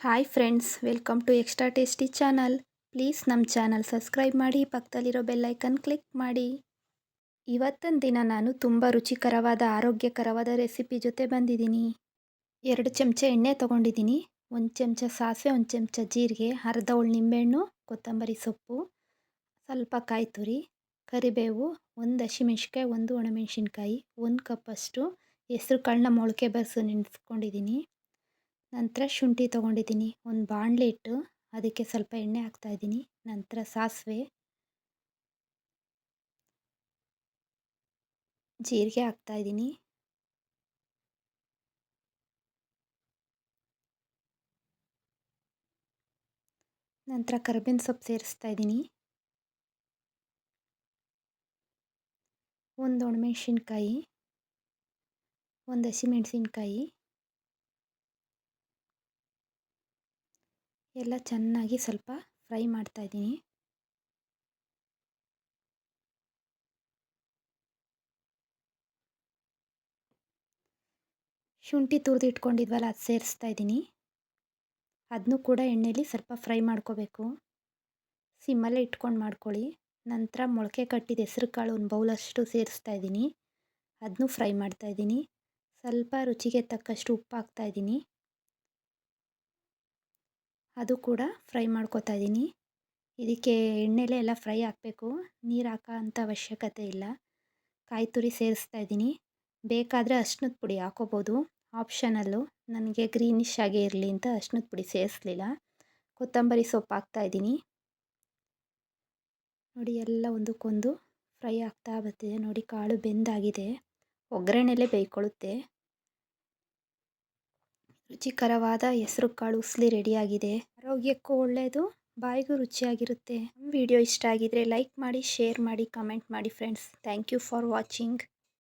Hi friends welcome to extra tasty channel please ನಮ್ಮ channel subscribe ಮಾಡಿ, ಪಕ್ಕದಲ್ಲಿರೋ bell icon click ಮಾಡಿ. ಇವತ್ತಿನ ದಿನ ನಾನು ತುಂಬ ರುಚಿಕರವಾದ, ಆರೋಗ್ಯಕರವಾದ ರೆಸಿಪಿ ಜೊತೆ ಬಂದಿದ್ದೀನಿ. ಎರಡು ಚಮಚ ಎಣ್ಣೆ ತೊಗೊಂಡಿದ್ದೀನಿ. ಒಂದು ಚಮಚ ಸಾಸಿವೆ, ಒಂದು ಚಮಚ ಜೀರಿಗೆ, ಅರ್ಧ ಉಳ್ ನಿಂಬೆಹಣ್ಣು ಕೊತ್ತಂಬರಿ ಸೊಪ್ಪು, ಸ್ವಲ್ಪ ಕಾಯಿ ತುರಿ, ಕರಿಬೇವು, ಒಂದು ಹಸಿಮೆಣ್ಸಿಕಾಯಿ ಒಂದು ಒಣಮೆಣ್ಸಿನ್ಕಾಯಿ, ಒಂದು ಕಪ್ಪಷ್ಟು ಹೆಸ್ರು ಕಾಳನ್ನ ಮೊಳಕೆ ಬರೆಸು ನೆನೆಸ್ಕೊಂಡಿದ್ದೀನಿ. ನಂತರ ಶುಂಠಿ ತೊಗೊಂಡಿದ್ದೀನಿ. ಒಂದು ಬಾಣಲೆ ಇಟ್ಟು ಅದಕ್ಕೆ ಸ್ವಲ್ಪ ಎಣ್ಣೆ ಹಾಕ್ತಾಯಿದ್ದೀನಿ ನಂತರ ಸಾಸಿವೆ, ಜೀರಿಗೆ ಹಾಕ್ತಾಯಿದ್ದೀನಿ ನಂತರ ಕರ್ಬೇವಿನ ಸೊಪ್ಪು ಸೇರಿಸ್ತಾ ಇದ್ದೀನಿ. ಒಂದು ಒಣಮೆಣ್ಸಿನ್ಕಾಯಿ ಒಂದು ಹಸಿಮೆಣ್ಸಿನ್ಕಾಯಿ ಎಲ್ಲ ಚೆನ್ನಾಗಿ ಸ್ವಲ್ಪ ಫ್ರೈ ಮಾಡ್ತಾ ಇದ್ದೀನಿ. ಶುಂಠಿ ತುರಿದು ಇಟ್ಕೊಂಡಿದ್ವಲ್ಲ ಅದು ಸೇರಿಸ್ತಾ ಇದ್ದೀನಿ. ಅದನ್ನು ಕೂಡ ಎಣ್ಣೆಲಿ ಸ್ವಲ್ಪ ಫ್ರೈ ಮಾಡ್ಕೋಬೇಕು. ಸಿಮ್ಮಲ್ಲೇ ಇಟ್ಕೊಂಡು ಮಾಡ್ಕೊಳ್ಳಿ. ನಂತರ ಮೊಳಕೆ ಕಟ್ಟಿದ ಹೆಸ್ರು ಕಾಳು ಒಂದು ಬೌಲಷ್ಟು ಸೇರಿಸ್ತಾ ಇದ್ದೀನಿ. ಅದನ್ನು ಫ್ರೈ ಮಾಡ್ತಾಯಿದ್ದೀನಿ ಸ್ವಲ್ಪ ರುಚಿಗೆ ತಕ್ಕಷ್ಟು ಉಪ್ಪು ಹಾಕ್ತಾಯಿದ್ದೀನಿ ಅದು ಕೂಡ ಫ್ರೈ ಮಾಡ್ಕೊತಾ ಇದ್ದೀನಿ ಇದಕ್ಕೆ ಎಣ್ಣೆಲೆ ಎಲ್ಲ ಫ್ರೈ ಆಗಬೇಕು ನೀರು ಹಾಕೋ ಅಂಥ ಅವಶ್ಯಕತೆ ಇಲ್ಲ. ಕಾಯಿ ತುರಿ ಸೇರಿಸ್ತಾ ಇದ್ದೀನಿ ಬೇಕಾದರೆ ಅರ್ಶಿನದ ಪುಡಿ ಹಾಕೋಬೋದು. ಆಪ್ಷನಲ್ಲು. ನನಗೆ ಗ್ರೀನಿಶ್ ಆಗೇ ಇರಲಿ ಅಂತ ಅರ್ಶಿನದ ಪುಡಿ ಸೇರಿಸ್ಲಿಲ್ಲ. ಕೊತ್ತಂಬರಿ ಸೊಪ್ಪು ಹಾಕ್ತಾ ಇದ್ದೀನಿ ನೋಡಿ ಎಲ್ಲ ಒಂದಕ್ಕೊಂದು ಫ್ರೈ ಆಗ್ತಾ ಬರ್ತಿದೆ ನೋಡಿ ಕಾಳು ಬೆಂದಾಗಿದೆ. ಒಗ್ಗರಣೆಲೆ ಬೇಯ್ಕೊಳ್ಳುತ್ತೆ. ರುಚಿಕರವಾದ ಹೆಸರು ಕಾಳು ಉಸ್ಲಿ ರೆಡಿಯಾಗಿದೆ ಆರೋಗ್ಯಕ್ಕೂ ಒಳ್ಳೆಯದು ಬಾಯಿಗೂ ರುಚಿಯಾಗಿರುತ್ತೆ. ವಿಡಿಯೋ ಇಷ್ಟ ಆಗಿದ್ರೆ ಲೈಕ್ ಮಾಡಿ, ಶೇರ್ ಮಾಡಿ, ಕಮೆಂಟ್ ಮಾಡಿ, friends. Thank you for watching.